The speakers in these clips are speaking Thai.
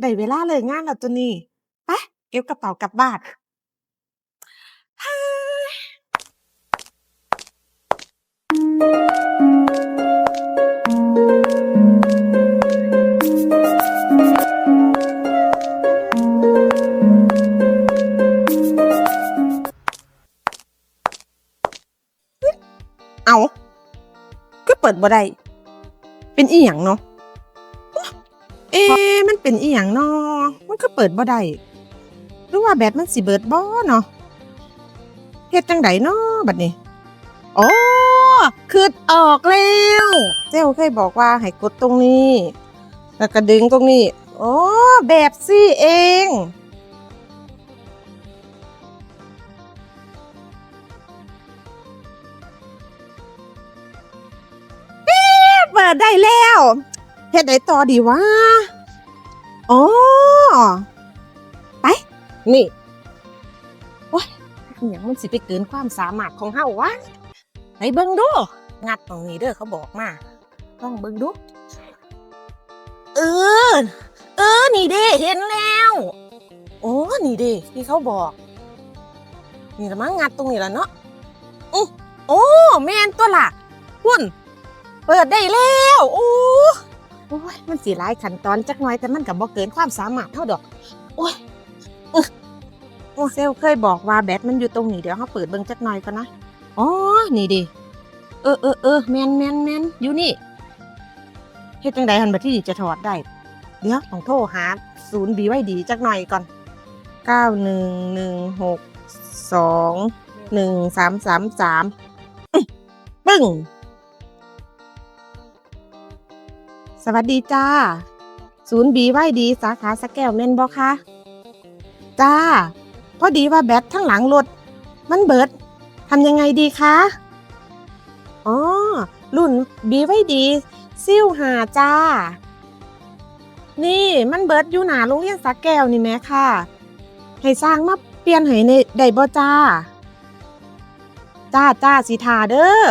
ได้เวลาเลิกงานแล้วตัวนี้ไปเก็บกระเป๋ากลับบ้านเฮ้ยเอา ก็เปิดบ่ได้ เป็นอีหยังเนาะ เอ๊ะมันเป็นอีหยังเนาะมันก็เปิดบ่ได้หรือว่าแบตมันสิเบิดบ่เนาะเฮ็ดจังไดเนาะบัดนี้โอ๋อคือออกแล้วเจ้าเคยบอกว่าให้กดตรงนี้ แล้วก็ดึงตรงนี้ โอ๋อแบบซี่เองเอ๊ะเปิดได้แล้ว เฮ็ดได้ต่อดีวะอ๋อไป นี่ โอ้ยอหย่างมันสิไปเกินความสามารถของเฮาวะไหนเบิ่งดู งัดตรงนี้เด้อเขาบอกมาลองเบิ่งดู เออ เออ นี่เด้เห็นแล้ว โอ้ นี่เด้ที่เขาบอก นี่ละมั้งงัดตรงนี้ละเนาะอื้อโอ้ แม่นตัวละหุ่น เปิดได้แล้ว โอ้โอ้ย มันสีหลายขั้นตอนจักหน่อยแต่มันกับบ่เกินความสามารถเท่าดอกโอ้ยโอ้เซลเคยบอกว่าแบตมันอยู่ตรงนี้เดี๋ยวเขาเปิดเบิ่งจักหน่อยก่อนนะอ๋อนี่ดิเออเออเออแมนแมนแมนอยู่นี่เฮ็ดจังใดหันบัดที่จะถอดได้ เดี๋ยวต้องโทรหาศูนย์บีไว้ดีจักหน่อยก่อนเก้าหนึ่งหนึ่งหกสองหนึ่งสามสามสามปึ้ง สวัสดีจ้า ศูนย์บีไวดีสาขาสแก้วเม่นบอคะจ้า พอดีว่าแบตทั้งหลังรถมันเบิดทำยังไงดีคะ อ๋อ รุ่นบีไว้ดี ซิ่วหาจ้า นี่มันเบิดอยู่หนาโรงเรียนสะแก้วนี่แหม่ค่ะ ให้สร้างมาเปลี่ยนให้ในได้บ่จ้า จ้าจ้าสิทาเด้อ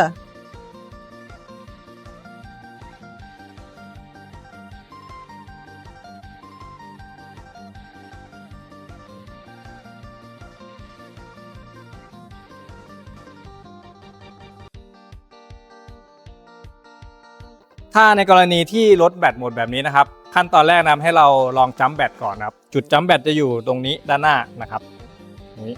ถ้าในกรณีที่รถแบตหมดแบบนี้นะครับ ขั้นตอนแรกนะให้เราลองจัมป์แบตก่อนครับ จุดจัมป์แบตจะอยู่ตรงนี้ด้านหน้านะครับนี้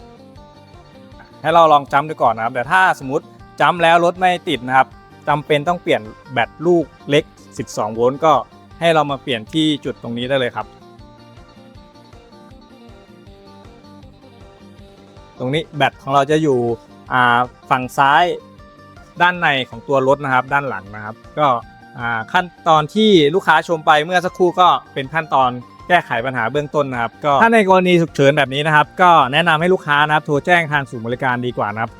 ให้เราลองจัมป์ดูก่อนนะครับ แต่ถ้าสมมติจัมป์แล้วรถไม่ติดนะครับจำเป็นต้องเปลี่ยนแบตลูกเล็ก 12 โวลต์ก็ให้เรามาเปลี่ยนที่จุดตรงนี้ได้เลยครับ ตรงนี้แบตของเราจะอยู่ฝั่งซ้ายด้านในของตัวรถนะครับ ด้านหลังนะครับ ก็ ขั้นตอนที่ลูกค้าชมไปเมื่อสักครู่ก็เป็นขั้นตอนแก้ไขปัญหาเบื้องต้นนะครับก็ถ้าในกรณีฉุกเฉินแบบนี้นะครับ ก็แนะนำให้ลูกค้านะครับโทรแจ้งทางศูนย์บริการดีกว่านะครับ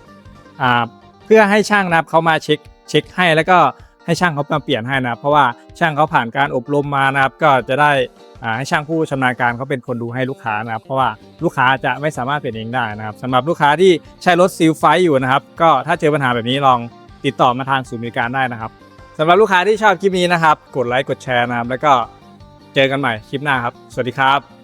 เพื่อให้ช่างนะครับเขามาเช็คเช็คให้แล้วก็ให้ช่างเขามาเปลี่ยนให้นะครับเพราะว่าช่างเขาผ่านการอบรมมานะครับก็จะได้อ่าให้ช่างผู้ชำนาญการเขาเป็นคนดูให้ลูกค้านะครับ เพราะว่าลูกค้าจะไม่สามารถเปลี่ยนเองได้นะครับสำหรับลูกค้าที่ใช้รถซิลไฟอยู่นะครับ ก็ถ้าเจอปัญหาแบบนี้ลองติดต่อมาทางศูนย์บริการได้นะครับ สำหรับลูกค้าที่ชอบคลิปนี้นะครับ กดไลค์กดแชร์นะครับแล้วก็เจอกันใหม่คลิปหน้าครับ สวัสดีครับ